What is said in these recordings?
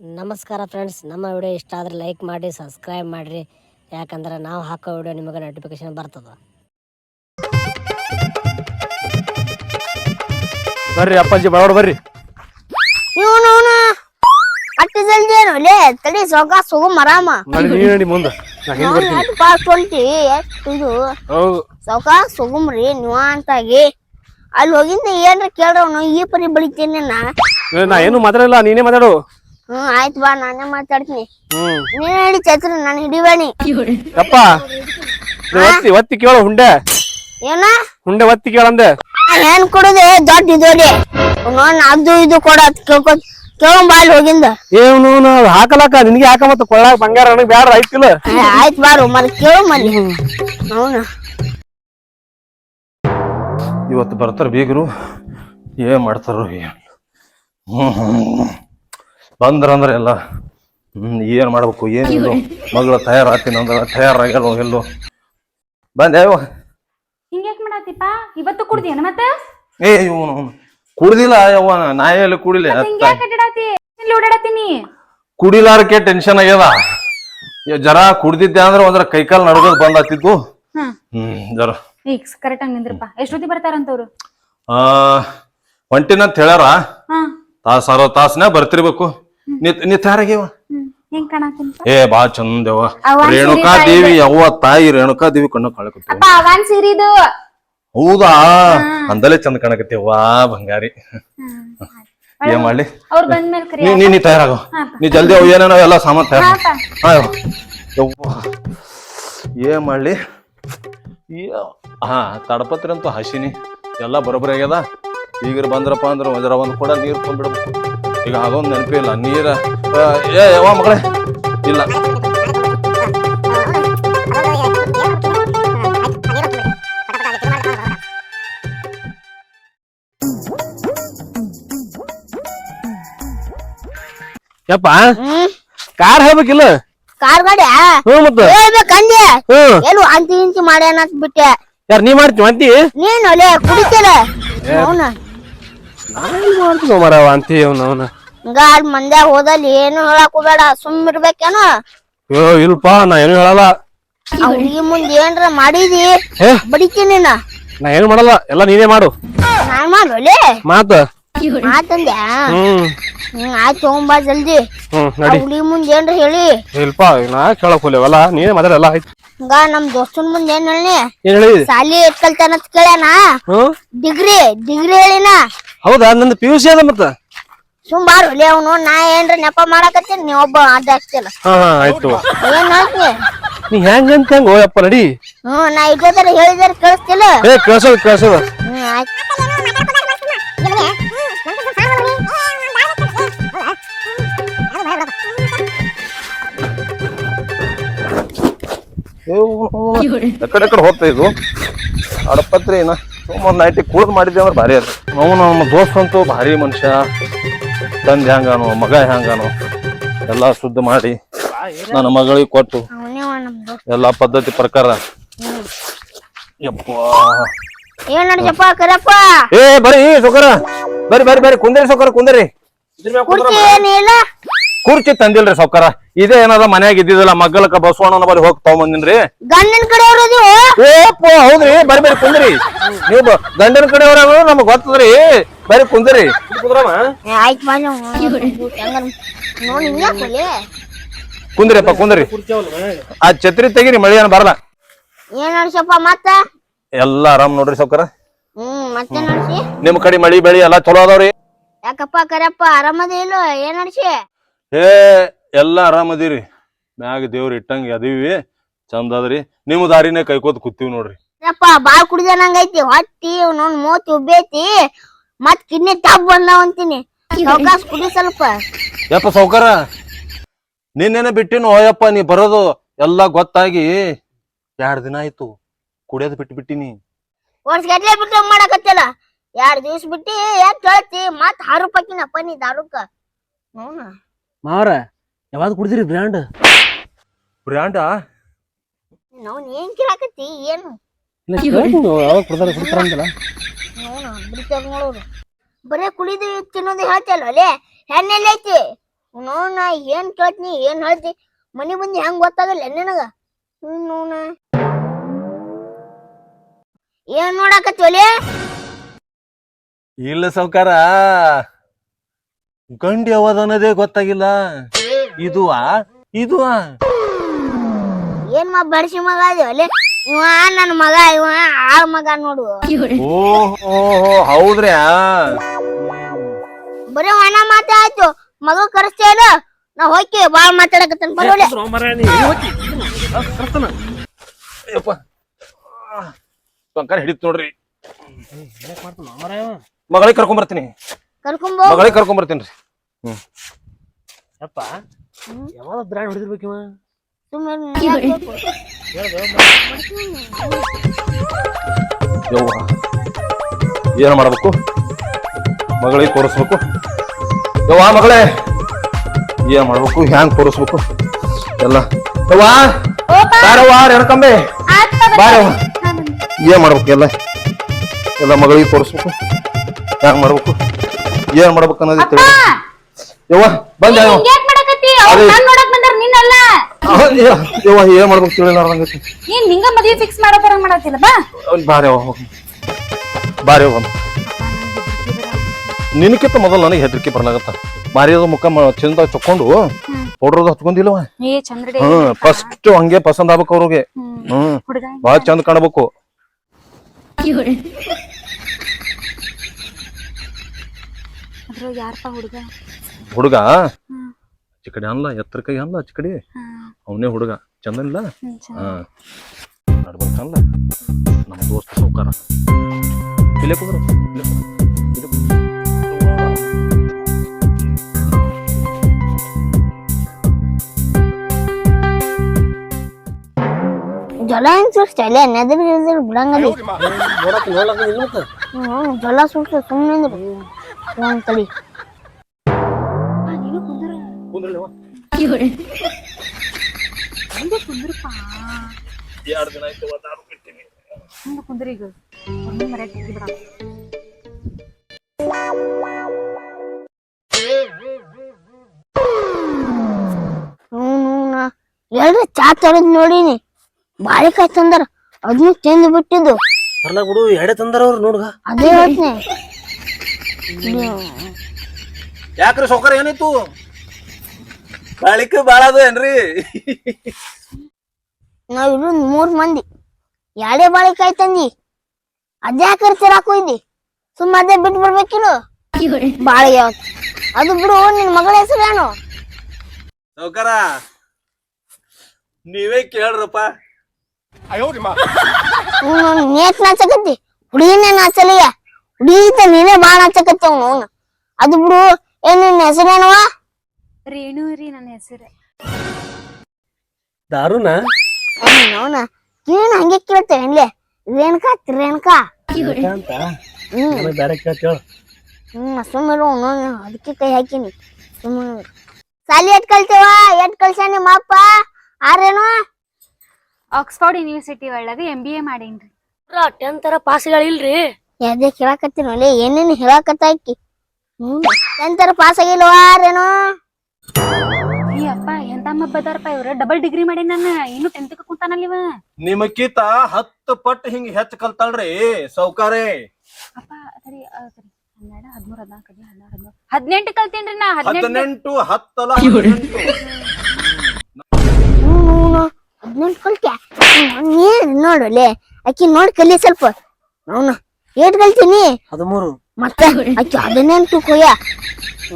ನಮಸ್ಕಾರ ಫ್ರೆಂಡ್ಸ್ ನಮ್ಮ ವಿಡಿಯೋ ಇಷ್ಟ ಆದರೆ ಲೈಕ್ ಮಾಡಿ ಸಬ್ಸ್ಕ್ರೈಬ್ ಮಾಡಿರಿ. ಯಾಕಂದ್ರೆ ನಾವು ಹಾಕೋ ವಿಡಿಯೋ ನಿಮಗೆ ನೋಟಿಫಿಕೇಶನ್ ಬರ್ತದೆ. ಬರ್ರಿ ಅಪ್ಪಾಜಿ ಬಾವಡ್ ಬರ್ರಿ. ಇವನು ಅಟ್ಟು ಜಲ್ದಿ ಏನು? ಲೇ ತಡಿ ಸೊಗ ಸುಗು ಮರಾಮ. ನಡಿ ನೀ ನಡಿ ಮುಂದ. ನಾ ಹಿಂದ್ ಬರ್ತೀನಿ. ಫಾಸ್ಟ್ ಹೊಂಟಿ ಇದು ಹೌದು. ಸೌಕ ಸುಗುಮ್ರಿ ನಿವಾಂತಾಗಿ. ಅಲ್ಲಿ ಹೋಗಿಂದ ಏನ್ರ ಕೇಳ್ರವನು ಈ ಪರಿ ಬಳಿತೇನೆ ನಾ. ಏ, ನಾ ಏನು ಮಾತಾಡಲ್ಲ ನೀನೇ ಮಾತಾಡು. ಹ್ಮ್ ಆಯ್ತು ಬಾ ನಾನೇ ಮಾತಾಡ್ತೀನಿ. ಹ್ಮ್. ನೀನ್ ಹೇಳಿ ಚೈತ್ರ ನಾನು ಹಿಡಿಬೇಡಿ ಅಪ್ಪ ನೀ ಒತ್ತಿ ಒತ್ತಿ ಕೇಳು ಹುಂಡೆ. ಏನ? ಹುಂಡೆ ಒತ್ತಿ ಕೇಳಂದೆ. ಏನ್ ಕೊಡುದೆ ದೊಡ್ಡ ಇದೋಡಿ ನೋಡ್ ಅದು ಇದು ಕೊಡ ಕೇಳ್ಕೊ ಕೇಳೋ ಬಾ ಅಲ್ಲಿ ಹೋಗಿಂದ. ಏನು ನಾವು ಹಾಕಲಕ್ಕ ನಿನಗೆ ಹಾಕ ಮತ್ತೆ ಕೊಳ್ಳಾಕ ಬಂಗಾರ ನನಗೆ ಬೇಡ ಆಯ್ತಿಲ್ಲ. ಏ, ಆಯ್ತ್ ಬಾರು ಮರ ಕೇಳು ಮಲ್ಲಿ ಅವನು ಇವತ್ತು ಬರ್ತಾರ ಬೀಗರು. ಏನ್ ಮಾಡ್ತಾರೋ ಏನ್? ಹ್ಮ್ ಹ್ಮ್. ಬಂದ್ರಂದ್ರೆ ಎಲ್ಲ ಹ್ಮ್ ಏನ್ ಮಾಡ್ಬೇಕು ಏನಿಲ್ಲ ಮಗಳ ತಯಾರಾತೀನಿ ಅಂದ್ರ ತಯಾರಾಗಲ್ಲ ಎಲ್ಲೋ ಬಂದೆ ಯವ್ವ. ಹಿಂಗ್ಯಾಕ್ ಮಾಡಾತಿಪ್ಪ? ಇವತ್ತು ಕುಡ್ದೇನ ಮತ್ತ? ಏ ಇವನು ಕುಡ್ದಿಲ್ಲ ಯವ್ವ ಎಲ್ಲಿ ಕುಡಿಲಿ. ಹಿಂಗ್ಯಾಕ್ ಅಡ್ಡಾಡತಿ? ಇಲ್ಲಿ ಓಡಾಡತೀನಿ? ಕುಡಿಲಾರಕ್ಕೆ ಟೆನ್ಷನ್ ಆಗ್ಯದ. ಜರ ಕುಡ್ದಿದ್ದೆ ಅಂದ್ರೆ ಒಂದ್ರ ಕೈಕಾಲ್ ನಡ್ಗೋದ್ ಬಂದಾತಿತ್ತು ಹ್ಮ್ ಹ್ಮ್ ಜರ. ಈಗ ಕರೆಕ್ಟ್ ಆಗಿ ನಿಂದ್ರಪ್ಪ. ಎಷ್ಟೊತ್ತಿ ಬರ್ತಾರಂತವ್ರು? ಆ ಹೊಂಟಿನಂತ ಹೇಳ್ಯಾರ. ಹಾ. ತಾಸ ಅರೋ ತಾಸನ ಬರ್ತಿರ್ಬೇಕು. ನೀ ನೀ ತಯಾರಾಗ್ಯವ ಹೆಂಗ್ ಕಾಣತೀನಿ ಏ ಬಾ ಚಂದವ. ಅವ್ವ ರೇಣುಕಾ ದೇವಿ ಯವ್ವ ತಾಯಿ ರೇಣುಕಾ ದೇವಿ ಕಣ್ಣು ಕಾಣಕತ್ತೀವ ಅಪ್ಪ ಅವನ್ ಸೀರಿದು ಹೌದಾ? ಅಂದಲೇ ಚಂದ ಕಾಣಕತ್ತೀವ ಬಂಗಾರಿ. ಏನ್ ಮಾಡ್ಲಿ? ಅವ್ರು ಬಂದ್ಮೇಲೆ ಕರಿ ನೀ ನೀ ತಯಾರಾಗೋ. ನೀ ಜಲ್ದಿ ಅವು ಏನೇನೋ ಎಲ್ಲ ಸಾಮಾನ್ ತಯಾರ. ಏನ್ ಮಾಡ್ಲಿ? ಹಾ ತಡಪತ್ರಿ ಅಂತೂ ಹಸಿನಿ. ಎಲ್ಲ ಬರೋಬ್ಬರಿ ಆಗ್ಯದ. ಈಗ ಬಂದ್ರಪ್ಪ ಅಂದ್ರೆ ಒಂದ್ರ ಒಂದ್ ಕೂಡ ನೀರ್ ತುಂಬಿಡ್ಬೇಕು. ಈಗ ಅದೊಂದು ನೆನಪಿಲ್ಲ ನೀರ ಏ ಯಾವ ಮಗಳೇ. ಇಲ್ಲ. ಯಪ್ಪ ಕಾರ್ ಹೇಳ್ಬೇಕಿಲ್ಲ? ಕಾರ್ ಗಾಡಿ? ಹ್ಞೂ ಮತ್ತ. ಹೇಳ್ಬೇಕಂದೆ ಹ್ಮ್ ಎಲ್ಲು ಅಂತಿ ಇಂತಿ ಮಾಡ್ಯಾನ ಬಿಟ್ಟೆ. ಯಾರು ನೀ ಮಾಡ್ತೀವಿ ಅಂತಿ? ನೀನ್ ಅಲ್ಲೇ ಕುಡಿತೀರ? ಅವನ ನಾನು ಮಾಡ್ತೀವಿ ಮರವ ಅಂತ ಅವ್ನ. ಅವನ ಗಾಡ್ ಮಂದ್ಯಾಗ ಹೋದಲ್ಲಿ ಏನು ಹೇಳಕ್ ಹೋಗ್ಬೇಡ ಸುಮ್ ಇರ್ಬೇಕೇನು? ಅಯ್ಯೋ ಇಲ್ಪ ನಾ ಏನು ಹೇಳಲ್ಲ. ಹುಡುಗಿ ಮುಂದ್ ಏನ್ರ ಮಾಡಿದಿ? ಏ ಬಡಿತೀನಿ ನಾ ನಾ ಏನು ಮಾಡಲ್ಲ ಎಲ್ಲ ನೀನೇ ಮಾಡು. ನಾನ್ ಮಾಡ್ವಲೆ ಮಾತ. ಮಾತಂದ್ಯ? ಹ್ಮ್. ಹ್ಮ್ ಆಯ್ತು ತಗೊಂಬಾ ಜಲ್ದಿ. ಹ್ಮ್ ಆ ನಡಿ. ಹುಡುಗಿ ಮುಂದ್ ಏನ್ರ ಹೇಳಿ. ಇಲ್ಪ ನಾ ಕೇಳಕ್ ಹೋಗ್ಲೇವಲ್ಲ ನೀನೇ ಮಾತಾಡಲ್ಲ ಆಯ್ತು. ಹಂಗ ನಮ್ ದೋಸ್ತನ್ ಮುಂದ್ ಏನ್ ಹೇಳಿ ಏನ್ ಹೇಳಿದಿ? ಸಾಲಿ ಎಟ್ ಕಲ್ತಾನ ಅಂತ ಕೇಳ್ಯಾನ? ಹ್ಮ್? Degree degree ಹೇಳಿನ? ಹೌದಾ? ನಂದು ಪಿ ಯು ಸಿ ಅದ ಮತ್ತ? ಸುಮ್ ಬಾರ್ವಲೆ ಅವನು ನಾ ಏನ್ರ ನೆಪ ಮಾಡಕತ್ತೀನಿ ನೀ ಒಬ್ಬ ಅಡ್ಡ ಹಚ್ತಿಲ್ಲ. ಹಾ ಹಾ ಆಯ್ತು ಏನ್ ನೀ ಹೆಂಗಂತ ಹೆಂಗ ಹೋಯಪ್ಪ ನಡಿ. ಹ್ಮ್ ನಾ ಇದೇ ತರ ಹೇಳಿದಾರ ಕೇಳಿಸ್ತಿಲ್ಲ. ಏ ಕೇಳ್ಸೋದು ಕೇಳ್ಸೋದು. ಹ್ಮ್ ಆಯ್ತು ಎಕಡೆ ಎಕಡೆ ಹೋಗ್ತಾ ಇದು ಅಡಪತ್ರಿ ಏನ? ಒಂದ್ ನೈಟಿ ಕುಳ್ದ್ ಮಾಡಿದ್ದೆ ಅಂದ್ರೆ ಭಾರಿ ಅದು ಅವನು ನಮ್ಮ ದೋಸ್ತ್ ಅಂತೂ ಭಾರಿ ಮನುಷ್ಯ. ತಂದೆ ಹೆಂಗಾನು ಮಗ ಹೆಂಗಾನು ಎಲ್ಲ ಶುದ್ಧ ಮಾಡಿ ನನ್ನ ಮಗಳಿಗೆ ಕೊಟ್ಟು ಎಲ್ಲ ಪದ್ಧತಿ ಪ್ರಕಾರ. ಯಪ್ಪ. ಏ ಬರ್ರಿ ಸೊಕರ. ಬರ್ರಿ ಬರ್ರಿ ಬರ್ರಿ. ಕುಂದ್ರಿ ಸೌಕರ ಕುಂದ್ರಿ. ಕುರ್ಚಿ ತಂದಿಲ್ರಿ ಸೌಕರ. ಇದೇ ಏನದ ಮನ್ಯಾಗ ಇದ್ದಿದ್ದಲ್ಲ ಮಗ್ಗಲಕ್ಕ ಬಸವಣ್ಣನ ಬರಿ ಹೋಗಿ ತಗೊಂಬಂದಿನ್ರಿ. ಗಂಡನ ಕಡೆ ಏಪ್ಪ ಹೌದ್ರಿ ಬರಿ ಬರಿ ಕುಂದ್ರಿ. ನೀವು ಬ- ಗಂಡನ ಕಡೆ ನಮಗ್ ಗೊತ್ತದ್ರಿ. ಬರ್ರಿ ಕುಂದ್ರಿ. ಕುಂದ್ರಮ್ಮ ಆಯ್ತು ನೋಡಿ ಕುಂದ್ರಿಯಪ್ಪ ಕುಂದ್ರಿ. ಆ ಛತ್ರಿ ತೆಗಿರಿ ಮಳಿ ಏನ್ ಬರಲ್ಲ. ಏನ್ ನಡ್ಸಪ್ಪ ಮತ್ತ? ಎಲ್ಲ ಆರಾಮ್ ನೋಡ್ರಿ ಸೌಕರ ಹ್ಮ್ ಮತ್ತೆ ನಡ್ಸಿ? ನಿಮ್ ಕಡೆ ಮಳಿ ಬೆಳಿ ಎಲ್ಲಾ ಚಲೋ ಅದಾವ್ರಿ. ಯಾಕಪ್ಪ ಕರಪ್ಪ ಆರಾಮದ ಇಲ್ಲ? ಏನ್ ನಡ್ಸಿ? ಏ ಎಲ್ಲಾ ಆರಾಮದಿರಿ ಮ್ಯಾಗ ದೇವ್ರ ಇಟ್ಟಂಗ ಅದೀವಿ. ಚಂದ ಅದ್ರಿ. ನಿಮ್ ದಾರಿನೇ ಕೈಕೋತ್ ಕೂತೀವಿ ನೋಡ್ರಿ. ಯಪ್ಪ ಬಾಳ್ ಕುಡಿದ ನಂಗೈತಿ ಹೊಟ್ಟಿ ನೋಡ್ ಮೂತಿ ಉಬ್ಬೈತಿ. ಮತ್ ಕಿಡ್ನಿ ತಪ್ಪ ಬಂದಾವ ಅಂತೀನಿ. ಸಾವ್ಕಾಸ್ ಕುಡಿ ಸ್ವಲ್ಪ. ಯಪ್ಪ ಸೌಕರ. ನಿನ್ನೇನೆ ಬಿಟ್ಟಿನ ಹೋಯಪ್ಪ ನೀ ಬರೋದು ಎಲ್ಲಾ ಗೊತ್ತಾಗಿ. ಎರಡ್ ದಿನ ಆಯ್ತು? ಕುಡಿಯೋದ್ ಬಿಟ್ಟು ಬಿಟ್ಟಿನಿ. ವರ್ಷ ಗಟ್ಲೆ ಬಿಟ್ಟು ಮಾಡಕತ್ತಿಲ್ಲ? ಎರಡ್ ದಿವ್ಸ ಬಿಟ್ಟಿ ಯಾಕ್ ಕೇಳ್ತಿ ಮತ್ ಹಾರು ಪಕ್ಕಿನಪ್ಪ ನೀ ದಾರುಕ್ಕ. ಮಾರ ಯಾವಾಗ ಕುಡಿದಿರಿ ಬ್ರ್ಯಾಂಡ್ ಬ್ರ್ಯಾಂಡಾ ನಾವು ಏನ್ ಕೇಳಾಕತ್ತಿ ಏನು? ಯಾವಾಗ ಕುಡ್ದಾರ ಕುಡ್ತಾರಂತಲ್ಲ ನೋಡ ಬಿಡ್ತಾರ ನೋಡೋರು ಬರೇ ಕುಡಿದು ತಿನ್ನೋದು ಹೇಳ್ತಲ್ಲ ಅಲ್ಲೇ ಹೆಣ್ಣೆಲ್ಲ ಐತಿ. ನೋಡ್ ನಾ ಏನ್ ಕೇಳ್ತೀನಿ ಏನ್ ಹೇಳ್ತಿ? ಮನೆ ಬಂದು ಹೆಂಗ್ ಗೊತ್ತಾಗಲ್ಲ ನಿನಗ? ಹ್ಮ್ ನೋನ ಏನ್ ನೋಡಾಕತ್ವಲೆ ಇಲ್ಲ ಸೌಕಾರ ಗಂಡಿ ಯಾವ್ದು ಅನ್ನೋದೇ ಗೊತ್ತಾಗಿಲ್ಲ. ಇದು ಇದು ಏನ್ ಮಾ ಬಡ್ಸಿ ಮಗ ಅದೇ ಇವ ನನ್ ಮಗ ಇವ ಆಳ್ ಮಗ ನೋಡು. ಓಹೋ ಹೌದ್ರ್ಯಾ? ಬರೀ ಒಣ ಮಾತೇ ಆಯ್ತು. ಮಗ ಕರೆಸ್ತೇ ಇಲ್ಲ ನಾ ಹೋಗಿ ಬಾಳ್ ಮಾತಾಡಕತ್ತೇನ್. ಬರೋಲೆ ಸಾವ್ಕಾರ ಹಿಡಿತ್ ನೋಡ್ರಿ. ಮಗಳಿಗೆ ಕರ್ಕೊಂಡ್ ಬರ್ತೀನಿ ಕರ್ಕೊಂಡ್ ಮಗಳಿಗೆ ಕರ್ಕೊಂಡ್ ಬರ್ತೀನಿ ಯಪ್ಪ. ಯಾವಾಗ ಬ್ರ್ಯಾಂಡ್ ಇವ? ಏನ್ ಮಾಡ್ಬೇಕು? ಮಗಳಿಗೆ ತೋರಿಸ್ಬೇಕು. ಯವ್ವ, ಮಗಳೇ, ಏನ್ ಮಾಡ್ಬೇಕು? ಹ್ಯಾಂಗ್ ತೋರಿಸ್ಬೇಕು? ಎಲ್ಲ. ಯವ್ವ, ಬಾರವ್ವ ಏನ್ ಮಾಡ್ಬೇಕು ಎಲ್ಲ? ಎಲ್ಲ ಮಗಳಿಗೆ ತೋರಿಸ್ಬೇಕು. ಹ್ಯಾಂಗ್ ಮಾಡ್ಬೇಕು? ಏನ್ ಮಾಡ್ಬೇಕು ಅನ್ನೋದು ತಿಳಿ ಯವ್ವ ಬಂದ ಅವ್ರ್ ಅದೇ. ನಾನ್ ನೋಡಕ್ ಬಂದಾರ ನೀನಲ್ಲ. ಯವ್ವ ಏನ್ ಮಾಡ್ಬೇಕು ತಿಳಿಲಾರ್ದಂಗ ನೀನ್ ನಿಂಗ ಮದ್ವಿ ಫಿಕ್ಸ್ ಮಾಡೋ ಮಾಡತ್ತಿಲ್ಲ ಬಾ. ಬಾರಿ ಹೋಗು. ಬಾರಿ ಮೊದಲು ನನಗೆ ಹೆದರಿಕೆ ಬರ್ಲಾಗತ್ತ. ಮಾರಿಯೋದ ಮುಖ ಚಂದ ಚೊಕ್ಕೊಂಡು ಪೌಡ್ರದ ಹತ್ಕೊಂಡಿಲ್ಲ ಏ ಚಂದ್ರಡೆ. ಹ್ಮ್ ಫಸ್ಟ್ ಹಂಗೆ ಪಸಂದ್ ಆಗ್ಬೇಕು ಅವ್ರಿಗೆ. ಹ್ಮ್. ಹುಡುಗ. ಬಾಳ ಚಂದ ಕಾಣಬೇಕು. ಅದ್ರ ಯಾರಪ್ಪ ಹುಡುಗ? ಹುಡುಗ? ಆಚೆ ಕಡೆ ಅಲ್ಲ ಎತ್ತರ ಕೈ ಅಲ್ಲ ಚಿಕಡಿ ಅವನೇ ಹುಡುಗ. ಚಂದನಿಲ್ಲ? ಹಾ. ನಡ್ಬರ್ಕಲ್ಲ ನಮ್ಮ ದೋಸ್ತ ಸೌಕಾರ. ಇಲ್ಲೇ ಕುಂದ್ರು. ಇಲ್ಲೇ ಕುಂದ್ರು. ಜಲ ಹೆಂಗ್ ಸುಡ್ಸ್ತಾ ನೆದರ್ ಗಿದರ್ ಬಿಡಂಗದಿ ನೋಡಕ್ ನೋಡ್ಲಕ್ಕ ಇಲ್ಲ ಮತ್ತ ಹ್ಮ್ ಜಲ ಸುಡ್ಸ ಸುಮ್ಮನೆ ಒಂದ್ ಎರಡ್ ದಿನ ಆಯ್ತು ಬಿಟ್ಟಿನಿ. ಕುಂದ್ರಿ ಈಗ? ಒಮ್ಮೆ ಚಾ ತರದ್ ನೋಡಿನಿ. ಬಾರಿ ಕಾಯ್ ತಂದಾರ ಅದನ್ನು ತಿಂದು ಬಿಟ್ಟಿದ್ದು. ಅಲ್ಲ ಬಿಡು ಎಡೆ ತಂದಾರ ಅವ್ರು ನೋಡ್ಗ. ಅದೇ ಹೇಳ್ತೀನಿ. ಯಾಕ್ರಿ ಸೌಕರ್ಯ ಏನಿತ್ತು ಬಾಳಿಕೆ ಬಾಳ ಅದ ಏನ್ರಿ? ನಾವ್ ಇರು ಮೂರ್ ಮಂದಿ. ಯಾಡೆ ಬಾಳಿಕ ಆಯ್ತಂದಿ ತಂದಿ ಅದೇ ಹಾಕರ್ ಹಾಕೋಯ್ದಿ ಸುಮ್ಮ ಅದೇ ಬಿಟ್ಟು ಬರ್ಬೇಕಿಲ್ಲ ಬಾಳಿಗೆ ಯಾವತ್ ಅದು ಬಿಡು ನಿನ್ ಮಗಳ ಹೆಸರೇನು ಸೌಕರ ನೀವೇ ಕೇಳ್ರಪ್ಪ. ನೇಟ್ ನಾಚಕತ್ತಿ. ಹುಡುಗಿನೇ ನಾಚಲಿಯ ಹುಡುಗಿ ನೀನೇ ಬಾಳ ನಾಚಕತ್ತಿ ಅವ್ನು ಅವ್ನು. ಅದು ಬಿಡು ಏನ್ ನಿನ್ ಹೆಸರೇನವ ರೇಣು ರೀ ನನ್ನ ಹೆಸರು. ದಾರುನಾ? ಅವನ ಹಂಗೆ ಕೇಳ್ತೇವೆ ರೇಣುಕಾ ರೇಣುಕಾ. ಅಂತ? ಹ್ಮ್. ನನಗ್ ಬ್ಯಾರೆ ಕೇಳ್ತೇಳ ಹ್ಮ್ ಸುಮ್ಮನೆ ಅದಕ್ಕೆ ಕೈ ಹಾಕಿನಿ. ಸುಮ್ಮನೆ ಸಾಲಿ ಎಟ್ ಕಲ್ತೇವ? ಎಟ್ ಕಲ್ಸ ನಿಮ್ಮ ಅಪ್ಪ? ಆರೇನು ಆಕ್ಸ್ಫರ್ಡ್ ಯೂನಿವರ್ಸಿಟಿ ಒಳಗ ಎಂ ಬಿ ಎ ಮಾಡೇನ್ರಿ ಟೆಂತ್ ತರ ಪಾಸ್ಗಳಿಲ್ರಿ ಯಾವ್ದೇ ಕೇಳಾಕತ್ತಿ ನೋಡಿ ಏನೇನು ಹೇಳಾಕತ್ತ ಹ್ಮ್ ಎಂತರ ಪಾಸ್ ಆಗಿಲ್ವಾ ಆರೇನು ಅಪ್ಪ ಎಂತ ಮಬ್ಬದಾರಪ್ಪ ಇವ್ರ? ಡಬಲ್ ಡಿಗ್ರಿ ಮಾಡಿ ನಾನು? ಇನ್ನು ಟೆಂತ್ ಕುಂತಾನಲ್ಲ ಇವ? ನಿಮಕಿತ ಹತ್ತು ಪಟ್ಟು ಹಿಂಗ ಹೆಚ್ಚ ಕಲ್ತಾಳ್ರಿ ಸೌಕಾರೆ. ಅಪ್ಪ ಸರಿ ಆ, ಸರಿ. ಹನ್ನೆರಡು ಹದಿಮೂರು ಹದಿನಾಲ್ಕು ಹದಿನೈದು ಹದಿನಾರು ಹದಿನೇಳು ಹದಿನೆಂಟು ಕಲ್ತೇನ್ರಿ ನಾ ಹದಿನೆಂಟು. ಹದಿನೆಂಟು ಹತ್ತಲ್ಲ ಹದಿನೆಂಟು ಕಲ್ತ್ಯಾ? ನೀನ್ ನೋಡಲೆ ಆಕಿ ನೋಡಿ ಕಲಿ ಸ್ವಲ್ಪ. ಅವನು ಏಟ್ ಕಲ್ತೀನಿ? ಹದಿಮೂರು. ಮತ್ತೆ ಆಕಿ ಹದಿನೆಂಟು ಕೊಯ್ಯ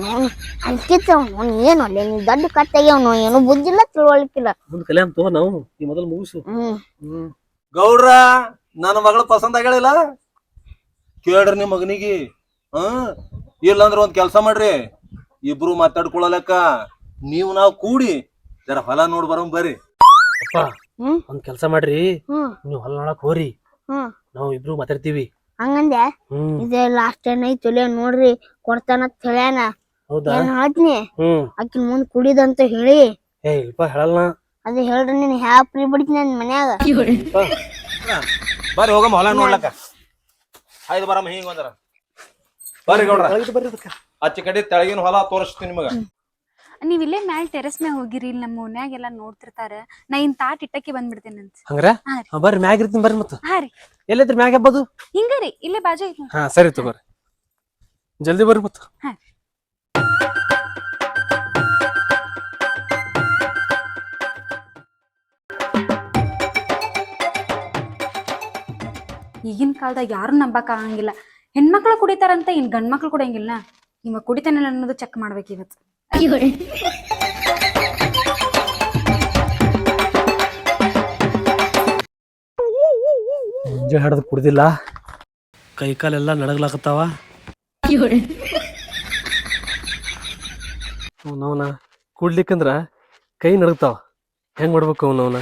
ಅವನು ಅಂಕಿತ ಅವ್ನು ಏನು ಅಲ್ಲೇ ನೀನು ದೊಡ್ಡ ಕತ್ತಾಗ್ಯಾವನು ಏನು ಬುದ್ಧಿಲ್ಲ ತಿಳುವಳಿಕಿಲ್ಲ. ಮುಂದ್ ಕಲ್ಯಾಣ ತಗೋ ನಾವು ಈ ಮೊದಲು ಮುಗಿಸು. ಹ್ಮ್. ಹ್ಮ್. ಗೌಡ್ರ ನನ್ನ ಮಗಳು ಪಸಂದ್ ಆಗ್ಯಾಳಿಲ್ಲ ಕೇಳ್ರಿ ನಿಮ್ಮ ಮಗನಿಗೆ. ಹ? ಇಲ್ಲಂದ್ರ ಒಂದ್ ಕೆಲ್ಸ ಮಾಡ್ರಿ. ಇಬ್ರು ಮಾತಾಡ್ಕೊಳಲಕ್ಕ ನೀವು ನಾವು ಕೂಡಿ ಜರ ಹೊಲ ನೋಡ್ ಬರೋಮ್ ಬರ್ರಿ. ಅಪ್ಪ ಹ್ಮ್. ಒಂದ್ ಕೆಲ್ಸ ಮಾಡ್ರಿ. ಹ್ಮ್. ನೀವು ಹೊಲ ನೋಡಕ್ ಹೋರಿ ಹ್ಮ್. ನಾವು ಇಬ್ರು ಮಾತಾಡ್ತೀವಿ. ಹಂಗಂದೆ? ಇದೆ ಲಾಸ್ಟ್ ಏನ್ ತೊಲೆ ನೋಡ್ರಿ ಕೊಡ್ತಾನ ಹೇಳ್ಯಾನ. ಹೌದಾ? ಏನ್ ಹೇಳ್ತೀನಿ ಹ್ಮ್. ಆಕಿನ ಮುಂದ್ ಕುಡಿದಂತ ಹೇಳಿ. ಏ ಇಲ್ಪ ಹೇಳಲ್ಲ ಅದೇ ಹೇಳ್ರಿ ನೀನ್ ಫ್ರೀ ಬಿಡ್ತೀನಿ ನನ್ ಮನ್ಯಾಗ. ಬರ್ರಿ ಹೋಗಮ್ಮ ಹೊಲ ನೋಡ್ಲಕ್ಕ. ಆಯ್ತು ಬರಮ್ಮ ಹಿಂಗ ಒಂದರ ಬರ್ರಿ ಗೌಡ್ರ. ಅಲ್ಲಿ ಬರ್ರಿ ಅದಕ್ಕ ಆಚೆ ಕಡೆ ತೆಳಗಿನ ಹೊಲ ತೋರಿಸ್ತೀನಿ ನಿಮಗ. ನೀವ್ ಇಲ್ಲೇ ಮ್ಯಾಲ್ ಟೆರೆಸ್ ಮ್ಯಾಗ ಹೋಗಿರಿ ಇಲ್ಲಿ ನಮ್ಮ ಓನ್ಯಾಗ ಎಲ್ಲಾ ನೋಡ್ತಿರ್ತಾರ. ನಾ ಇನ್ ತಾಟ್ ಇಟ್ಟಕ್ಕೆ ಬಂದ್ಬಿಡ್ತೇನೆ ಅಂತ. ಹಂಗ್ರ? ಹಾ ರೀ. ಹಾ, ಬರ್ರಿ ಮ್ಯಾಗ ಇರ್ತೀನಿ ಬರ್ರಿ ಮತ್ತ. ಹಾ ರೀ. ಎಲ್ಲಿದ್ರಿ ಮ್ಯಾಗ ಹಬ್ಬದು? ಹಿಂಗ ರೀ ಇಲ್ಲೇ ಬಾಜು ಐತಿ ಹಾ ಸರಿ ತಗೋರಿ ಜಲ್ದಿ ಬರ್ರಿ ಮತ್ತ. ಹಾ. ಈಗಿನ ಕಾಲದಾಗ ಯಾರು ನಂಬಕ್ ಆಗಂಗಿಲ್ಲ. ಹೆಣ್ಮಕ್ಳು ಕುಡಿತಾರಂತ ಇನ್ ಗಂಡ್ ಮಕ್ಳು ಕುಡಿಯಂಗಿಲ್ಲ. ನಿಮ್ಮ ಕುಡಿತಾನಲ್ಲ ಅನ್ನೋದು ಚೆಕ್ ಮಾಡ್ಬೇಕು ಇವತ್ತು. ಮುಂಜಾನೆ ಹಿಡ್ದು ಕುಡ್ದಿಲ್ಲ ಕೈ ಕಾಲೆಲ್ಲ ನಡಗ್ಲಾಕತ್ತಾವ. ಅವನವನ ಕುಡ್ಲಿಕ್ಕಂದ್ರ ಕೈ ನಡಗ್ತಾವ. ಹೆಂಗ್ ಮಾಡ್ಬೇಕು ಅವನವನ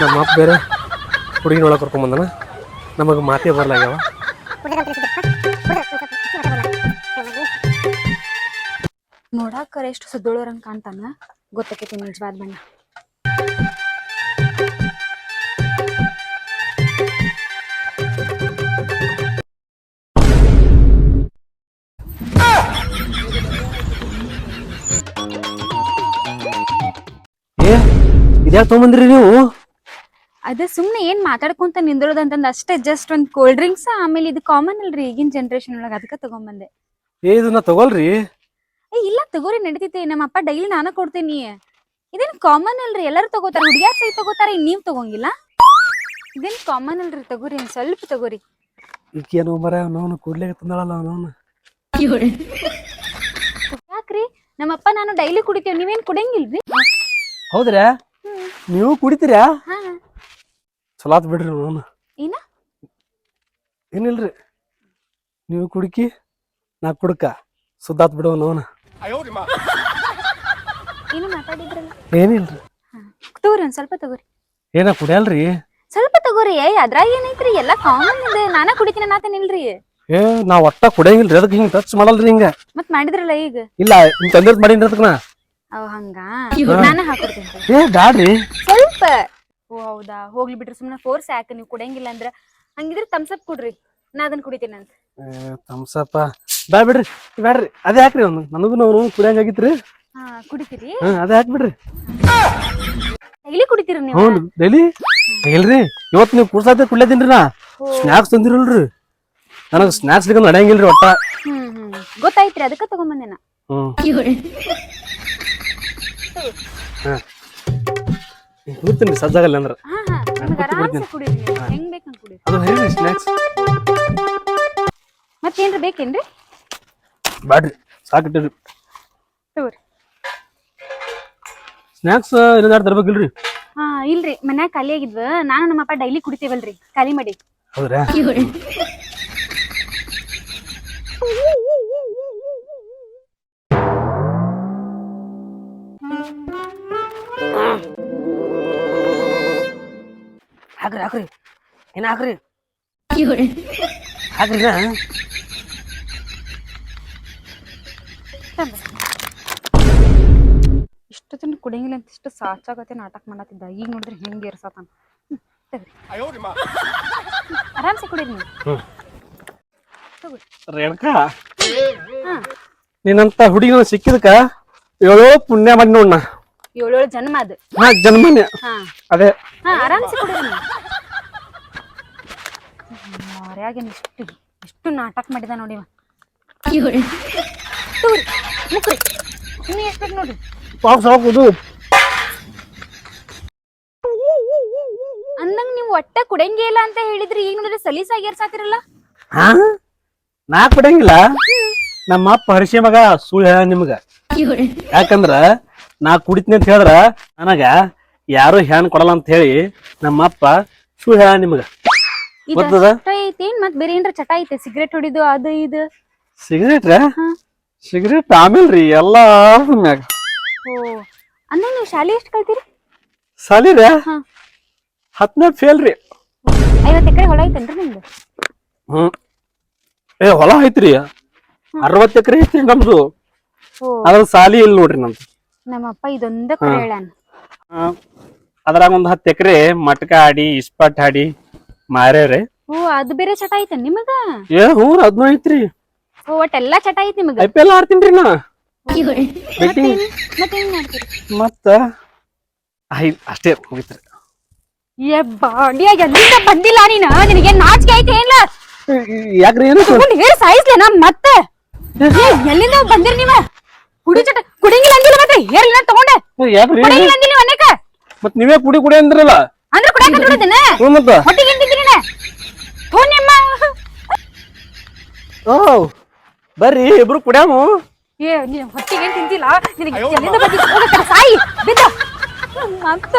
ನಮ್ಮ ಅಪ್ಪ ಬೇರೆ ಹುಡುಗಿನೊಳಗೆ ಕರ್ಕೊಂಬಂದನ ನಮಗೆ ಮಾತೇ ಬರ್ಲಾಗ್ಯಾವ. ನೋಡಾಕರ ಎಷ್ಟು ಸುದ್ದೋಳರಂಗ್ ಕಾಣ್ತಾನ? ಗೊತ್ತಾಕೈತಿ ನಿಜವಾದ ಬಣ್ಣ ಏ ತಗೊಂಬಂದ್ರಿ ತೊಗೊಂಬಂದ್ರಿ ನೀವು? ಅದ ಸುಮ್ನೆ ಏನ್ ಮಾತಾಡ್ಕೊಂತ ನಿಂದಿರೋದಂತಂದ್ ಅಷ್ಟೇ ಜಸ್ಟ್ ಒಂದ್ ಕೋಲ್ಡ್ ಡ್ರಿಂಕ್ಸ್ ಆಮೇಲೆ ಇದು ಕಾಮನ್ ಅಲ್ರಿ ಈಗಿನ ಜನರೇಷನ್ ಒಳಗ ಅದಕ್ಕ ತಗೊಂಬಂದೆ. ಏ ಇದನ್ನ ತಗೊಳ್ರಿ. ಏ ಇಲ್ಲ ತಗೋರಿ ನಡೀತೈತೆ. ನಮ್ಮ ಅಪ್ಪ ಡೈಲಿ ನಾನು ಕೊಡ್ತೀನಿ. ಇದೇನ್ ಕಾಮನ್ ಅಲ್ರಿ? ಎಲ್ಲರೂ ತಗೋತಾರ. ಹುಡುಗಿಯ ಸೈ ತಗೋತಾರ ಇನ್ ನೀವ್ ತಗೋಂಗಿಲ್ಲ? ಇದೇನ್ ಕಾಮನ್ ಅಲ್ರಿ ತಗೋರಿ ಒಂದ್ ಸ್ವಲ್ಪ ತಗೋರಿ. ಈಕೇನು ಮರ ಅವನವನು ಕೂಡ್ಲಿಕ್ಕೆ ತಂದಳಲ್ಲ ಅವನವನು. ಯಾಕ್ರಿ? ನಮ್ಮಪ್ಪ ನಾನು ಡೈಲಿ ಕುಡಿತೇವ್ ನೀವೇನ್ ಕುಡಿಯಂಗಿಲ್ರಿ? ಹೌದ್ರಾ? ನೀವು ಕುಡಿತೀರಾ? ಹಾ. ಚಲೋ ಆತ್ ಬಿಡ್ರಿ ಅವನು ಏನ? ಏನಿಲ್ರಿ? ನೀವು ಕುಡುಕಿ ನಾ ಕುಡ್ಕ. ಸುದ್ದಾತ್ ಬಿಡು ಅವನು ಏನು ಮಾತಾಡಿದ್ರಲ್ಲ? ಏನಿಲ್ರಿ? ತಗೋರಿ ಒಂದ್ ಸ್ವಲ್ಪ ತಗೋರಿ. ಏನ ಕುಡಿಯಲ್ರಿ? ಸ್ವಲ್ಪ ತಗೋರಿ. ಏ ಅದ್ರಾಗ ಏನೈತ್ರಿ? ಎಲ್ಲಾ ಕಾಮನ್ ಇದೆ. ನಾನ ಕುಡಿತೀನಿ ನಾತೇನಿಲ್ರಿ ಏ ನಾ ಒಟ್ಟ ಕುಡಿಯಂಗಿಲ್ರಿ. ಅದಕ್ಕೆ ಹಿಂಗ್ ಟಚ್ ಮಾಡಲ್ರಿ ಹಿಂಗ. ಮತ್ ಮಾಡಿದ್ರಲ್ಲ ಈಗ? ಇಲ್ಲ ಹಿಂಗ್ ತಂದಿರ್ತ ಮಾಡೀನಿ ಅದಕ್ಕೆ ನಾ ಅವ್ ಹಂಗ? ನಾನ ಹಾಕೊಡ್ತೀನಿ ತಗೋರಿ. ಏ ಬ್ಯಾಡ್ರಿ. ಸ್ವಲ್ಪ. ಓ ಹೌದಾ? ಹೋಗ್ಲಿ ಬಿಡ್ರಿ. ಸುಮ್ನೆ ಫೋರ್ಸ್ ಯಾಕೆ ನೀವು ಕುಡಿಯಂಗಿಲ್ಲ ಅಂದ್ರ. ಹಂಗಿದ್ರೆ ತಮ್ಸಪ್ ಕೊಡ್ರಿ. ನಾ ಅದನ್ನ ಕುಡಿತೀನಿ ಅಂತ. ತಮ್ಸಪ್ಪ ಬ್ಯಾ ಬಿಡ್ರಿ ಬ್ಯಾಡ್ರಿ. ಅದೇ ಹಾಕ್ರಿ ಅವ್ನು. ನನಗೂ ನಾವು ಕುಡಿಯಂಗಾಗಿತ್ರಿ ಹಾ ಕುಡಿತೀರಿ? ಹಾ ಅದೇ ಹಾಕ್ಬಿಡ್ರಿ. ಡೈಲಿ ಕುಡಿತೀರಿ ನೀವು? ಹ್ಞೂ ಡೈಲಿ? ಇಲ್ರಿ. ಇವತ್ತು ನೀವು ಕುಡ್ಸಾತೆ ಕುಡ್ಲೇತೀನ್ರಿ ನಾ? ಸ್ನ್ಯಾಕ್ಸ್ ತಂದಿರಲ್ರಿ. ನನಗೆ ಸ್ನ್ಯಾಕ್ಸ್ ಲಿಕ್ಕ ನಡೆಯಂಗಿಲ್ರಿ ಒಟ್ಟ. ಹ್ಮ್ ಹ್ಮ್. ಗೊತ್ತಾಯ್ತ್ರಿ ಅದಕ್ಕ ತಗೊಂಬಂದೆ ನಾ. ಹ್ಮ್ ಕೂತೀನಿ ಸಜ್ಜಾಗಲ್ಲ ಅಂದ್ರ. ಹಾ ಹಾ. ನಿಮ್ಗೆ ಆರಾಮ್ಸೆ ಕುಡೀರಿ ನೀವು. ಹೆಂಗ್ ಬೇಕಂಗ್ ಕುಡೀರಿ? ಅದು ಹೇಳಿ ಸ್ನ್ಯಾಕ್ಸ್ ಮತ್ತೇನ್ರಿ ಬೇಕೇನ್ರಿ? ಬ್ಯಾಡ್ರಿ ಸಾಕಿಟ್ಟಿರಿ ತಗೋರಿ ಸ್ನ್ಯಾಕ್ಸ್ ಏನಾದ್ರು ತರ್ಬೇಕಿಲ್ರಿ ಹಾ ಇಲ್ರಿ ಮನ್ಯಾಗ ಖಾಲಿ ಆಗಿದ್ವ ನಾನು ನಮ್ಮಪ್ಪ ಡೈಲಿ ಕುಡಿತೇವಲ್ರಿ ಖಾಲಿ ಮಾಡಿ ಹೌದ್ರಾ ಹಾಕ್ರಿ ಹಾಕ್ರಿ ಏನ ಹಾಕ್ರಿ ಹಾಕ್ರಿ ನಾ ದಿನ ಕುಡಿಯಂಗಿಲ್ಲ ಅಂತ ಇಷ್ಟು ಸಾಚಾಗತ್ತೆ ನಾಟಕ ಮಾಡತ್ತಿದ್ದ. ಈಗ ನೋಡಿದ್ರೆ ಹೆಂಗ್ ಇರ್ಸತಾನ ಆರಾಮ್ಸೆ ಕುಡೀರಿ ನೀವು. ರೇಣುಕಾ ಹಾ. ನೀನಂತ ಹುಡುಗಿ ಸಿಕ್ಕಿದಕ್ಕ ಏಳೋ ಪುಣ್ಯ ಮಾಡಿ ನೋಡ್ನ ಏಳೇಳು ಜನ್ಮ ಅದು. ಹಾ ಜನ್ಮನ್ಯ ಹಾ. ಅದೇ. ಹಾ ಆರಾಮ್ಸೆ ಕುಡೀರಿ ನೀವು. ಮಾರ್ಯಾಗೇನ್ ಇಷ್ಟು ಎಷ್ಟು ನಾಟಕ ಮಾಡಿದ ನೋಡಿ ಇವ. ತಗೋರಿ ಮುಕ್ರಿ ಇನ್ನು ಎಷ್ಟು ಬೇಕು ನೋಡ್ರಿ ಸಾಕು ಸಾಕು ಅಂದಂಗ ನೀವು ಒಟ್ಟ ಕುಡಂಗೇ ಇಲ್ಲ ಅಂತ ಹೇಳಿದ್ರಿ ಈಗ ನೋಡಿದ್ರೆ ಸಲೀಸಾಗಿ ಏರ್ಸಾತಿರಲ್ಲ? ಹಾ? ನಾ ಕುಡಂಗಿಲ್ಲ. ನಮ್ಮ ಅಪ್ಪ ಹರಿಸಿ ಮಗ ಸುಳ್ಳು ಹೇಳ ನಿಮ್ಗ. ಯಾಕಂದ್ರ ನಾ ಕುಡಿತೀನಿ ಅಂತ ಹೇಳಿದ್ರ ನನಗ ಯಾರು ಹೆಣ್ ಕೊಡಲ್ಲ ಅಂತ ಹೇಳಿ ನಮ್ಮ ಅಪ್ಪ ಸುಳ್ಳು ಹೇಳ ನಿಮ್ಗ. ಇದು ಗೊತ್ತದ? ಅಷ್ಟ ಐತಿ ಮತ್ ಬೇರೆ ಏನ್ರ ಚಟ ಐತೆ? ಸಿಗರೇಟ್ ಹೊಡಿದು ಅದು ಇದು. ಸಿಗರೇಟ್ ಹಾ. ಸಿಗರೇಟ್ ಆಮೇಲ್ರಿ ಎಲ್ಲಾ ಮ್ಯಾಗ. ಓ ಅಂದಂಗ ನೀವು ಶಾಲೆ ಎಷ್ಟು ಕಲ್ತೀರಿ? ಸಾಲಿರ ಹಾ. ಹತ್ತನೇ ಫೇಲ್ ರೀ. ಐವತ್ತು ಎಕರೆ ಹೊಲ ಐತೇನ್ರಿ ನಿಮ್ದು? ಹ್ಮ್. ಏ ಹೊಲ ಐತ್ರಿ. ಅರವತ್ತು ಎಕರೆ ಐತ್ರಿ ನಮ್ದು. ಓ. ಅದ್ರ ಸಾಲಿ ಇಲ್ಲ ನೋಡ್ರಿ ನಮ್ದು. ನಮ್ಮಪ್ಪ ಇದೊಂದ ಕರೆ ಹೇಳ್ಯಾನ ಆ, ಅದ್ರಾಗ ಒಂದ್ ಹತ್ತು ಎಕರೆ ಮಟ್ಕ ಆಡಿ ಇಸ್ಪಟ್ ಆಡಿ ಮಾರ್ಯಾರೆ. ಓ ಅದು ಬೇರೆ ಚಟ ಐತೆ ನಿಮಗ? ಏ ಹ್ಞೂ ಅದನ್ನೂ ಐತ್ರಿ. ಓ ಎಲ್ಲಾ ಚಟ ಐತಿ ನಿಮಗ? ಐ ಪಿ ಎಲ್ ಆಡ್ತೀನ್ರಿ ನಾ? ಮಾಡ್ತೀರಿ? ಮತ್ತ? ಐ ಅಷ್ಟೇ ಮುಗಿತ್ರಿ. ಏ ಬಾಡಿಯ ಎಲ್ಲಿಂದ ಬಂದಿಲ್ಲ ನೀನ? ನಿನಗೆ ನಾಚಿಕೆ ಐತೆ ಏನ್ಲ? ಯಾಕ್ರಿ ಏನು ತಗೊಂಡ್ ಹೇಳಿ ಸಾಯಿಸ್ಲೇನ? ಮತ್ತೆ? ಏ, ಎಲ್ಲಿಂದ ಬಂದಿರಿ ನೀವ? ಕುಡಿ ಚಟ ಕುಡಿಂಗಿಲ್ಲ ಅಂದಿಲ್ಲ ಮತ್ತೆ? ಹೇರ್ಲಿನ ತಗೊಂಡೆ. ಯಾಕ್ರಿ? ಕುಡಿಂಗಿಲ್ಲ ಅಂದಿಲ್ಲ ಅನೇಕ? ಮತ್ ನೀವೇ ಕುಡಿ ಕುಡಿ ಅಂದ್ರಲ್ಲ? ಅಂದ್ರೆ ಕುಡಿಯಾಕ ನೋಡಿದ್ದೇನೆ ಹ್ಞೂ ಮತ್ತ? ಹೊಟ್ಟಿಗೆ ತಿಂದಿನ ಥೂ ನಿಮ್ಮ ಓ ಬರ್ರಿ ಇಬ್ರು ಕುಡ್ಯಾಮು. ಏ ನೀನ್ ಹೊಟ್ಟಿಗೆ ಏನ್ ತಿಂತಿಲ್ಲ? ನಿನಗೆ ಎಲ್ಲಿಂದ ಬಂದಿದ್ದು? ಹೋಗತ್ತಾರ ಸಾಯಿ ಬಿದ್ದ. ಮತ್ತ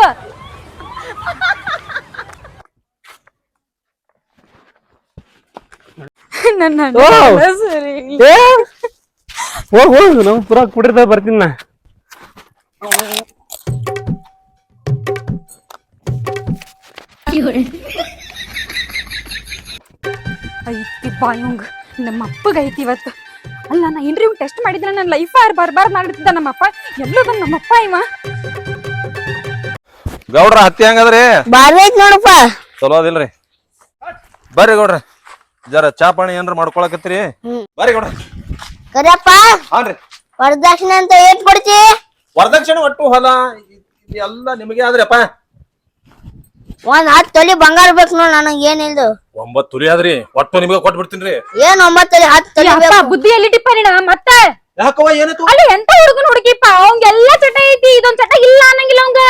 ನನ್ನ ಓ! ಸರಿ ಏ ಹೋಗ್ ಹೋಗ್ ನಮ್ ಪುರಾ ಕುಡಿರ್ದ ಬರ್ತೀನಿ ನಾ. ಐತಿ ಬಾಯಂಗ್ ನಮ್ಮ ಅಪ್ಪಗೈತಿ ಇವತ್ತು. ಅಲ್ಲ ನಾ ಏನ್ರಿ ಇವ್ ಟೆಸ್ಟ್ ಮಾಡಿದ್ರೆ ನನ್ನ ಲೈಫ್ ಆರ್ ಬರ್ಬಾರ್ದು ಮಾಡಿರ್ತಿದ್ದ ನಮ್ಮಪ್ಪ. ಎಲ್ಲೋ ಬಂದ್ ನಮ್ಮಪ್ಪ ಇವ. ಗೌಡ್ರ ಹತ್ತಿ ಹಂಗದ್ರಿ? ಬಾರಿ ಐತ್ ನೋಡಪ್ಪ. ಚಲೋ ಅದಿಲ್ರಿ. ಬರ್ರಿ ಗೌಡ್ರ. ಜರ ಚಾ ಪಾಣಿ ಏನ್ರ ಮಾಡ್ಕೊಳಕತ್ತೀರಿ? ಹ್ಮ್. ಬರ್ರಿ ಗೌಡ್ರ. ಕರಿಯಪ್ಪ. ಹಾನ್ರಿ ವರದಕ್ಷಿಣೆ ಅಂತ ಏಟ್ ಕೊಡ್ತಿ ವರದಕ್ಷಿಣೆ ಒಟ್ಟು ಹೊಲ ಎಲ್ಲ ನಿಮಗೆ ಆದ್ರಪ್ಪ ಒಂದ್ ಹತ್ತು ತೊಲಿ ಬಂಗಾರ ಬೇಕು ನೋಡ್ ನನಗ್ ಏನಿಲ್ದು ಒಂಬತ್ತು ತುಲಿ ಆದ್ರಿ ಒಟ್ಟು ನಿಮಗೆ ಕೊಟ್ಟು ಬಿಡ್ತೀನಿ ಏನ್ ಒಂಬತ್ತು ತೊಲಿ ಹತ್ತು ತೊಲಿ ಬೇಕು? ಬುದ್ಧಿ ಎಲ್ಲಿ ಟಿಪ್ಪ ನೀನ? ಮತ್ತೆ? ಯಾಕವ್ವ ಏನಾಯ್ತು? ಅಲ್ಲಿ ಎಂತ ಹುಡುಗನ ಹುಡುಗಿಪ್ಪ? ಅವಂಗೆಲ್ಲ ಚಟ ಐತಿ ಇದೊಂದ್ ಚಟ ಇಲ್ಲ ಅನ್ನಂಗಿಲ್ಲ ಅವಂಗ.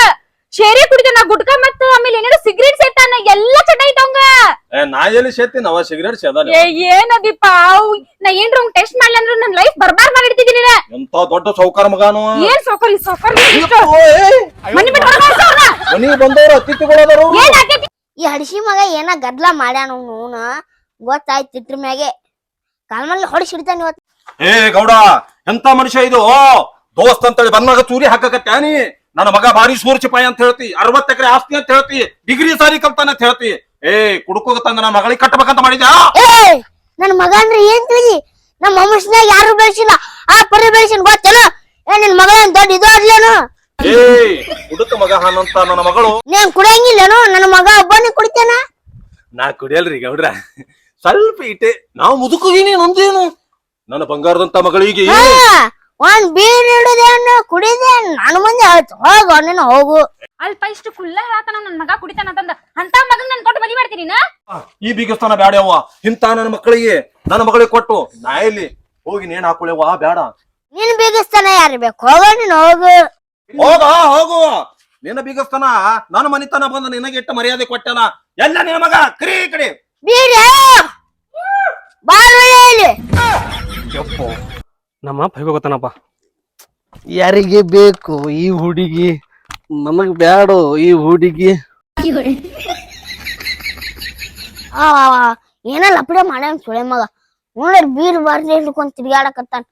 ಶೇರಿ ಕುಡಿತಾನ ಗುಟ್ಕ ಮತ್ತ ಆಮೇಲೆ ಏನೇನೋ ಸಿಗರೇಟ್ ಸೇತಾನ ಎಲ್ಲ ಚಟ ಐತಂಗ ಏ, ನಾ ಎಲ್ಲಿ ಸೇತೀನಿ ಅವ ಸಿಗರೇಟ್ ಸೇದಾನ ಏ ಏನದಿಪ್ಪ ಅವ್ ನಾ ಏನ್ರ ಅವ್ನ್ ಟೆಸ್ಟ್ ಮಾಡ್ಲಿ ಅಂದ್ರೆ ನನ್ ಲೈಫ್ ಬರ್ಬಾರ್ ಮಾಡಿಡ್ತಿದ್ದೀನಿ ನೀನ. ಎಂತ ದೊಡ್ಡ ಸೌಕರ್ ಮಗಾನು. ಏನ್ ಸೌಕರ್ ಈ ಸೌಕರ್ ಮನಿ ಬಿಟ್ಟು ಮನಿಗೆ ಬಂದವ್ರು ಅತಿಥಿಗಳದಾರು. ಈ ಹಡಿಸಿ ಮಗ ಏನ ಗದ್ಲ ಮಾಡ್ಯಾನ ಅವನು ಗೊತ್ತಾಯ್ತು ಇದ್ರ ಮ್ಯಾಗೆ. ಕಾಲ್ಮಲ್ಲಿ ಹೊಡಿಸಿಡ್ತಾನ ಇವತ್ತು ಏ ಗೌಡ ಎಂತ ಮನುಷ್ಯ ಇದು? ದೋಸ್ತ್ ಅಂತೇಳಿ ಬಂದಾಗ ಚೂರಿ ಹಾಕಕತ್ಯಾನಿ. ನನ್ನ ಮಗ ಭಾರಿ ಸೂರ್ಚಿಪಾಯಿ ಅಂತ ಹೇಳ್ತಿ ಅರವತ್ತು ಎಕರೆ ಆಸ್ತಿ ಅಂತ ಹೇಳ್ತಿ ಡಿಗ್ರಿ ಸಾರಿ ಕಲ್ತಾನ ಅಂತ ಹೇಳ್ತಿ. ಏ ಕುಡುಕೋಗ ತಂದ ನನ್ನ ಮಗಳಿಗೆ ಕಟ್ಟಬೇಕಂತ ಮಾಡಿದ್ಯಾ? ಏ ನನ್ ಮಗ ಅಂದ್ರೆ ಏನ್ ತಿಳಿ? ನಮ್ಮ ವಂಶನಾಗ ಯಾರು ಬೆಳೆಸಿಲ್ಲ. ಆ ಪರಿ ಬೆಳೆಸಿನ ಗೊತ್ತಲ್ಲ ಏ ನಿನ್ ಮಗ ಏನ್ ದೊಡ್ಡ ಇದು ಆಗ್ಲೇನು? ಏ ಕುಡುಕ ಮಗ ಹಾನಂತ ನನ್ನ ಮಗಳು. ನೀನ್ ಕುಡಿಯಂಗಿಲ್ಲೇನು? ನನ್ನ ಮಗ ಒಬ್ಬನೇ ಕುಡಿತಾನ? ನಾ ಕುಡಿಯಲ್ರಿ ಗೌಡ್ರ. ಸ್ವಲ್ಪ ಇಟ್ಟೆ. ನಾವು ಮುದುಕುಗೀನಿ ನಂದೇನು ನನ್ನ ಬಂಗಾರದಂತ ಮಗಳಿಗೆ. ಹಾ. ಒಂದ್ ಬೀರ್ ಹಿಡಿದೇನು ಕುಡಿದೆ ನನ್ನ ಮುಂದೆ ಆಯ್ತು. ಹೋಗು ನೀನು ಹೋಗು. ಅಲ್ಪ ಇಷ್ಟು ಕುಲ್ಲ ಹೇಳತಾನ ನನ್ನ ಮಗ ಕುಡಿತಾನ ಅಂತಂದ. ಅಂತ ಮಗನ್ ನನ್ ಕೊಟ್ಟು ಮದಿ ಮಾಡ್ತೀನಿ ನಾ ಈ ಬೀಗಸ್ತಾನ ಬ್ಯಾಡ್ಯವ್ವ ಇಂತ ನನ್ನ ಮಕ್ಕಳಿಗೆ ನನ್ನ ಮಗಳಿಗೆ ಕೊಟ್ಟು. ನಾ ಇಲ್ಲಿ ಹೋಗಿ ನೇಣ್ ಹಾಕೊಳ್ಳೇವ ಬ್ಯಾಡ. ನೀನ್ ಬೀಗಿಸ್ತಾನ ಯಾರು ಬೇಕು? ಹೋಗೋ ನೀನ್ ಹೋಗು. ಹೋಗ ಹೋಗು. ನಿನ್ನ ಬೀಗಸ್ತಾನ ನನ್ನ ಮನಿತನ ಬಂದ ನಿನಗೆ ಇಟ್ಟ ಮರ್ಯಾದೆ ಕೊಟ್ಟನ? ಎಲ್ಲ ನಿನ್ನ ಮಗ ಕರಿ ಈ ಕಡೆ. ಬೀರ ಬಾಳ್ ಇಲ್ಲಿ ನಮ್ಮ ಅಪ್ಪ ಗೊತ್ತಾನಪ್ಪ ಯಾರಿಗೆ ಬೇಕು ಈ ಹುಡುಗಿ? ನಮಗ್ ಬ್ಯಾಡೋ ಈ ಹುಡುಗಿ. ಆ ಏನ ಲಪಡೆ ಮಾಡ್ಯಾನ ಸುಳೆ ಮಗ. ನೋಡ್ರಿ ಬೀರ್ ಬಾರ್ಲಿ ಹಿಡ್ಕೊಂಡ್ ತಿರ್ಗಾಡಕತ್ತಾನ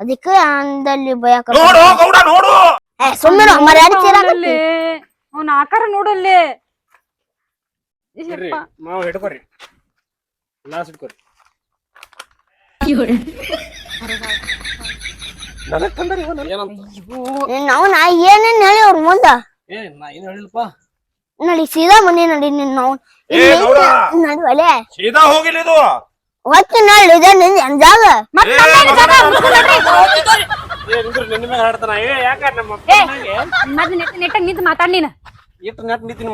ಅದಕ್ಕೆ ಅಂದಲ್ಲಿ ಭಯಕ ನೋಡು ಗೌಡ ನೋಡು. ಸುಮ್ಮನೆ ಮರ್ಯಾದೆ ತೀರಾಕತ್ತಿ. ಅವ್ನ ಆಕಾರ ನೋಡಲ್ಲೇ. ಮಾವ ಹಿಡ್ಕೊರಿ. ಗ್ಲಾಸ್ ಹಿಡ್ಕೊರಿ. ನನಗ್ ತಂದರಿ ಏನಂತ? ಅವ್ನ ಏನೇನ್ ಹೇಳಿ ಅವ್ರ ಮುಂದ? ಏ ನಾ ಏನ್ ಹೇಳಿಲ್ಪ? ನಡಿ ಸೀದಾ ಮನೆ ನಡಿ ಒಲೆ. ಸೀದಾ ಹೋಗಿಲ್ಲ ಇದು. ಹೊತ್ತು ನಡಿ ಇದೆ ನಿನ್ ಅಂಜಾಗ ಏ, ಮಗನ, ಏ ನಿಂದ್ರಿ ನಿನ್ನ ಮ್ಯಾಗ ಹಾಡ್ತಾನ. ಏ ಯಾಕ ನಮ್ಮ ಮದ್ ನೆಟ್ ನೆಟ್ಟ ನಿಂತ್ ಮಾತಾಡ್ ನೀನ್. ಇಟ್ಟು ನೆಟ್ ನಿಂತೀನಿ?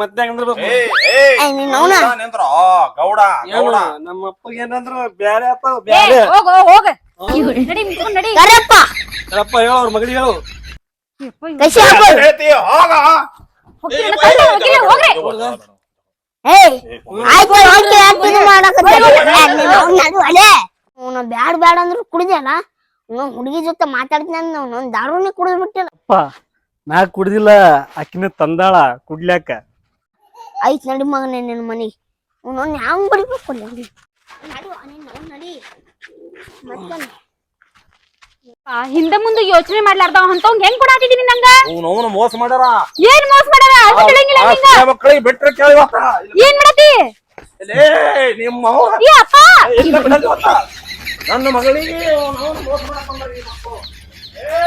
ಗೌಡ ಗೌಡ ನಮ್ಮ ಅಪ್ಪಗೆ ಏನಂದ್ರ ಬ್ಯಾರೆ ಆತ ಏ ಬ್ಯಾರೆ? ಹೋಗ ಹೋಗ. ಕರೆಪ್ಪ. ಅಪ್ಪ ಹೇಳು ಅವ್ರ ಮಗಳಿಗೆ ಕಸಿ ಹಾಕು? ಹೋಗ ಆಯ್ತು ಬ್ಯಾಡ್ ಬ್ಯಾಡ ಅಂದ್ರು ಕುಡಿದ್ಯಾನ ಹುಡುಗಿ ಜೊತೆ ಮಾತಾಡ್ತೀನಿ ಅಂದ್ ಅವ್ನು. ದಾರುನೇ ಕುಡಿದ್ ಬಿಟ್ಟಿಲ್ಲ ಅಪ್ಪ ನಾ ಕುಡ್ದಿಲ್ಲ. ಆಕಿನ ತಂದಾಳ ಕುಡ್ಲ್ಯಾಕ? ಐತ್ ನಡಿ ಮಗನೇ ನಿನ್ನ ಮನಿ ಅವ್ನು ಯಾವ ಬಡಿಬೇಕು ನಡಿ ನಡಿ. ಹಿಂದೆ ಮುಂದೆ ಯೋಚನೆ ಮಾಡ್ಲಾರ್ದ ಅಂತವ್ ಹೆಂಗ್ ಕೊಡಾಕಿದೀನಿ ನಂಗ? ಅವನು ಮೋಸ ಮಾಡ್ಯಾರ. ಏನ್ ಮೋಸ ಮಾಡಾರ ಅರ್ಥ ತಿಳಿಯಂಗಿಲ್ಲ ಆ ನಿಂಗ. ಸಣ್ಣ ಮಕ್ಕಳಿಗೆ ಬಿಟ್ರೆ ಕೇಳಿವತ್ತ ಏನ್ ಮಾಡತಿ ಲೇ, ನಿಮ್ಮ ಅವ್ವ ಏ ಅಪ್ಪ! ಇಲ್ಲ ಬಿಡಲ್ಲ ಇವತ್ತ. ನನ್ನ ಮಗಳಿಗೆ ಅವ್ನು ಮೋಸ ಮಾಡಕ್ ಬಂದಾರ. ಏ!